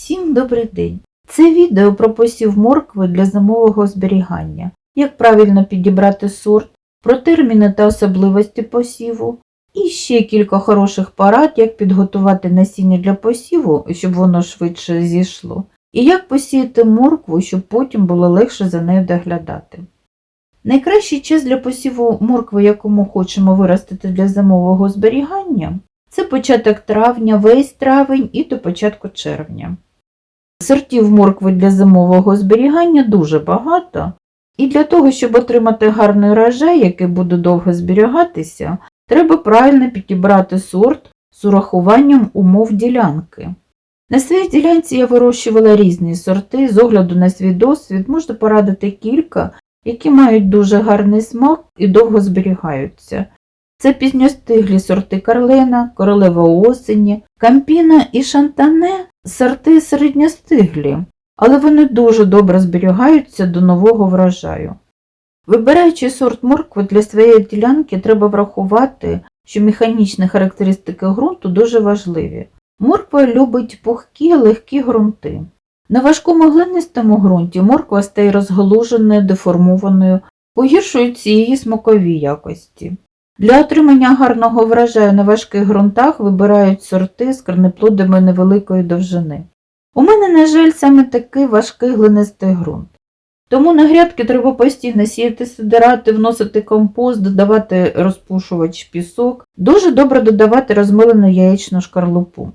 Всім добрий день! Це відео про посів моркви для зимового зберігання, як правильно підібрати сорт, про терміни та особливості посіву, і ще кілька хороших порад, як підготувати насіння для посіву, щоб воно швидше зійшло, і як посіяти моркву, щоб потім було легше за нею доглядати. Найкращий час для посіву моркви, яку ми хочемо виростити для зимового зберігання, це початок травня, весь травень і до початку червня. Сортів моркви для зимового зберігання дуже багато, і для того, щоб отримати гарний урожай, який буде довго зберігатися, треба правильно підібрати сорт з урахуванням умов ділянки. На своїй ділянці я вирощувала різні сорти, з огляду на свій досвід можна порадити кілька, які мають дуже гарний смак і довго зберігаються. Це пізньостиглі сорти Карлена, королева осені, кампіна і шантане сорти середньостиглі, але вони дуже добре зберігаються до нового врожаю. Вибираючи сорт моркви для своєї ділянки, треба врахувати, що механічні характеристики ґрунту дуже важливі. Морква любить пухкі, легкі ґрунти. На важкому глинистому ґрунті морква стає розгалуженою, деформованою, погіршуються її смакові якості. Для отримання гарного врожаю на важких ґрунтах вибирають сорти з корнеплодами невеликої довжини. У мене, на жаль, саме такий важкий глинистий ґрунт. Тому на грядки треба постійно сіяти сидирати, вносити компост, додавати розпушувач пісок, дуже добре додавати розмилену яєчну шкарлупу.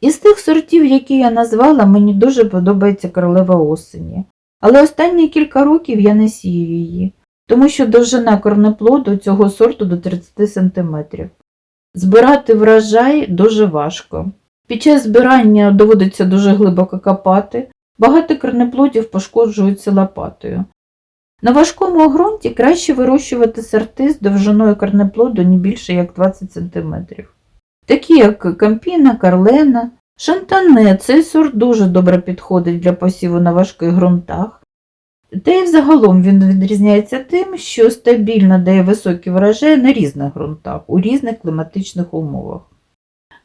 Із тих сортів, які я назвала, мені дуже подобається королева осені, але останні кілька років я не сію її тому що довжина корнеплоду цього сорту до 30 см. Збирати врожай дуже важко. Під час збирання доводиться дуже глибоко копати, багато корнеплодів пошкоджуються лопатою. На важкому ґрунті краще вирощувати сорти з довжиною корнеплоду не більше як 20 см. Такі як кампіна, карлена, шантане, цей сорт дуже добре підходить для посіву на важких ґрунтах. Та й взагалом він відрізняється тим, що стабільно дає високі врожаї на різних ґрунтах, у різних кліматичних умовах.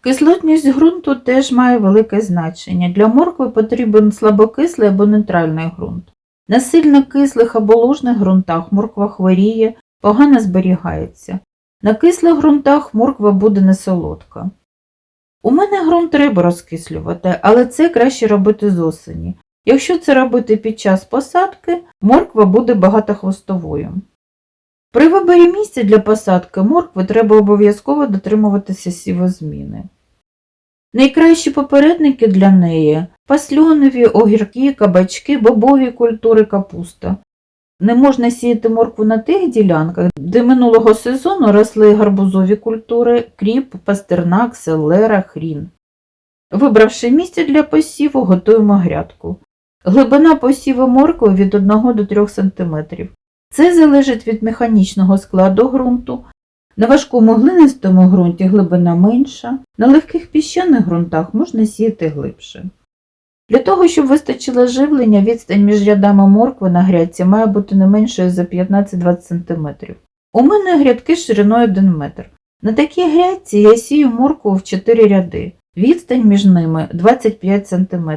Кислотність ґрунту теж має велике значення. Для моркви потрібен слабокислий або нейтральний ґрунт. На сильно кислих або лужних ґрунтах морква хворіє, погано зберігається. На кислих ґрунтах морква буде несолодка. У мене ґрунт треба розкислювати, але це краще робити з осені. Якщо це робити під час посадки, морква буде багатохвостовою. При виборі місця для посадки моркви треба обов'язково дотримуватися сівозміни. Найкращі попередники для неї пасльонові, огірки, кабачки, бобові культури капуста. Не можна сіяти моркву на тих ділянках, де минулого сезону росли гарбузові культури, кріп, пастернак, селера, хрін. Вибравши місце для посіву, готуємо грядку. Глибина посіву моркви від 1 до 3 см. Це залежить від механічного складу ґрунту. На важкому глинистому ґрунті глибина менша, на легких піщаних ґрунтах можна сіяти глибше. Для того, щоб вистачило живлення, відстань між рядами моркви на грядці має бути не меншою за 15-20 см. У мене грядки шириною 1 метр. На такій грядці я сію моркву в 4 ряди. Відстань між ними 25 см.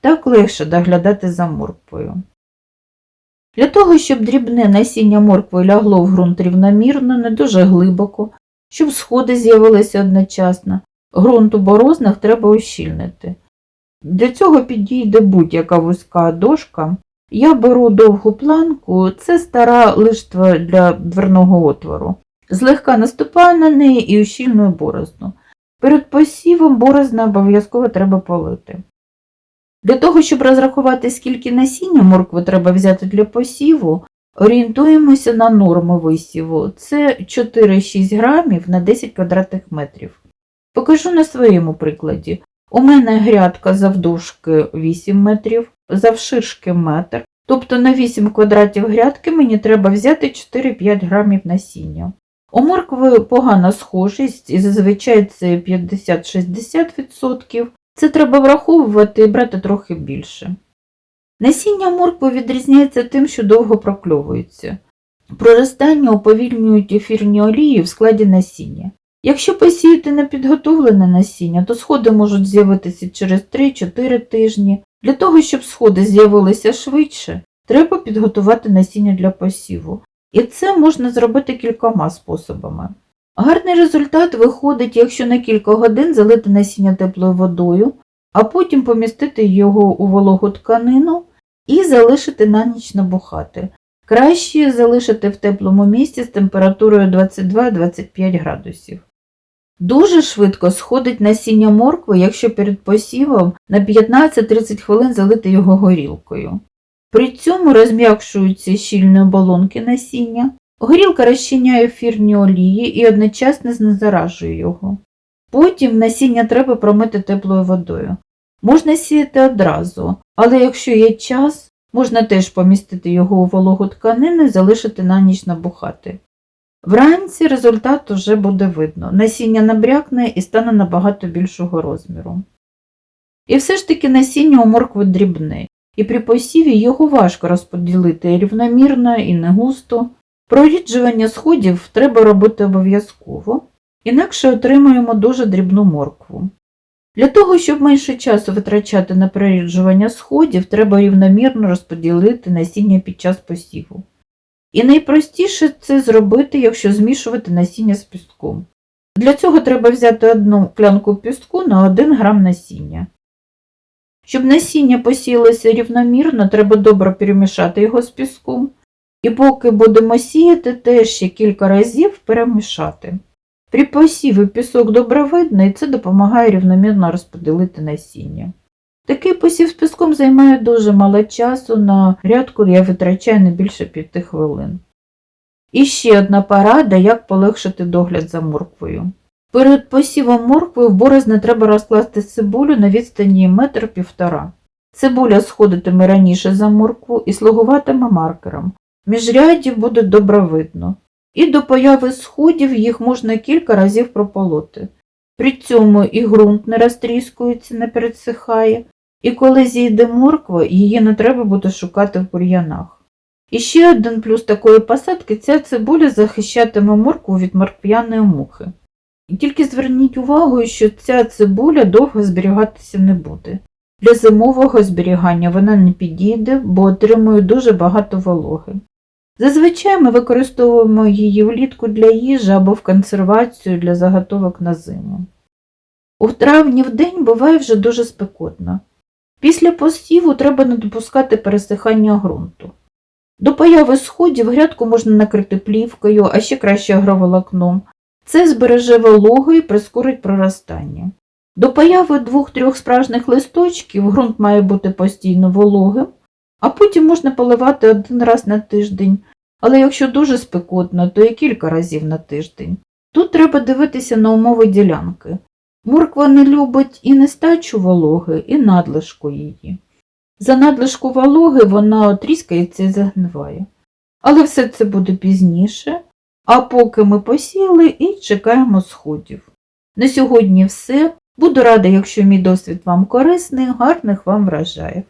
Так легше доглядати за морквою. Для того, щоб дрібне насіння моркви лягло в ґрунт рівномірно, не дуже глибоко, щоб сходи з'явилися одночасно, ґрунт у борозних треба ущільнити. Для цього підійде будь-яка вузька дошка. Я беру довгу планку, це стара лиштва для дверного отвору. Злегка наступаю на неї і ущільную борозну. Перед посівом борозна обов'язково треба полити. Для того, щоб розрахувати, скільки насіння моркви треба взяти для посіву, орієнтуємося на норму висіву. Це 4-6 грамів на 10 квадратних метрів. Покажу на своєму прикладі. У мене грядка завдовжки 8 метрів, завширшки метр, тобто на 8 квадратів грядки мені треба взяти 4-5 грамів насіння. У моркви погана схожість і зазвичай це 50-60%. Це треба враховувати і брати трохи більше. Насіння моркви відрізняється тим, що довго прокльовується. Проростання уповільнюють ефірні олії в складі насіння. Якщо посіяти непідготовлене насіння, то сходи можуть з'явитися через 3-4 тижні. Для того, щоб сходи з'явилися швидше, треба підготувати насіння для посіву. І це можна зробити кількома способами. Гарний результат виходить, якщо на кілька годин залити насіння теплою водою, а потім помістити його у вологу тканину і залишити на ніч набухати. Краще залишити в теплому місці з температурою 22-25 градусів. Дуже швидко сходить насіння моркви, якщо перед посівом на 15-30 хвилин залити його горілкою. При цьому розм'якшуються щільні оболонки насіння, горілка розчиняє ефірні олії і одночасно знезаражує його. Потім насіння треба промити теплою водою. Можна сіяти одразу, але якщо є час, можна теж помістити його у вологу тканину і залишити на ніч набухати. Вранці результат уже буде видно. Насіння набрякне і стане набагато більшого розміру. І все ж таки насіння у моркви дрібне, і при посіві його важко розподілити рівномірно і не густо. Проріджування сходів треба робити обов'язково, інакше отримаємо дуже дрібну моркву. Для того, щоб менше часу витрачати на проріджування сходів, треба рівномірно розподілити насіння під час посіву. І найпростіше це зробити, якщо змішувати насіння з пістком. Для цього треба взяти одну клянку піску на 1 грам насіння. Щоб насіння посіялося рівномірно, треба добре перемішати його з піском, і поки будемо сіяти, теж ще кілька разів перемішати. При посіві пісок і це допомагає рівномірно розподілити насіння. Такий посів з піском займає дуже мало часу, на грядку я витрачаю не більше 5 хвилин. І ще одна порада, як полегшити догляд за морквою. Перед посівом моркви в борозни треба розкласти цибулю на відстані метр півтора. Цибуля сходитиме раніше за моркву і слугуватиме маркером. Міжрядів буде добре видно. І до появи сходів їх можна кілька разів прополоти. При цьому і ґрунт не розтріскується, не пересихає, і коли зійде морква, її не треба буде шукати в бур'янах. І ще один плюс такої посадки ця цибуля захищатиме моркву від морквяної мухи. І тільки зверніть увагу, що ця цибуля довго зберігатися не буде. Для зимового зберігання вона не підійде, бо отримує дуже багато вологи. Зазвичай ми використовуємо її влітку для їжі або в консервацію для заготовок на зиму. У травні в день буває вже дуже спекотно. Після посіву треба не допускати пересихання ґрунту. До появи сходів грядку можна накрити плівкою, а ще краще агроволокном. Це збереже вологу і прискорить проростання. До появи двох-трьох справжніх листочків ґрунт має бути постійно вологим, а потім можна поливати один раз на тиждень, але якщо дуже спекотно, то і кілька разів на тиждень. Тут треба дивитися на умови ділянки. Морква не любить і нестачу вологи, і надлишку її. За надлишку вологи вона тріскається і загниває. Але все це буде пізніше, а поки ми посіяли і чекаємо сходів. На сьогодні все. Буду рада, якщо мій досвід вам корисний, гарних вам врожаїв.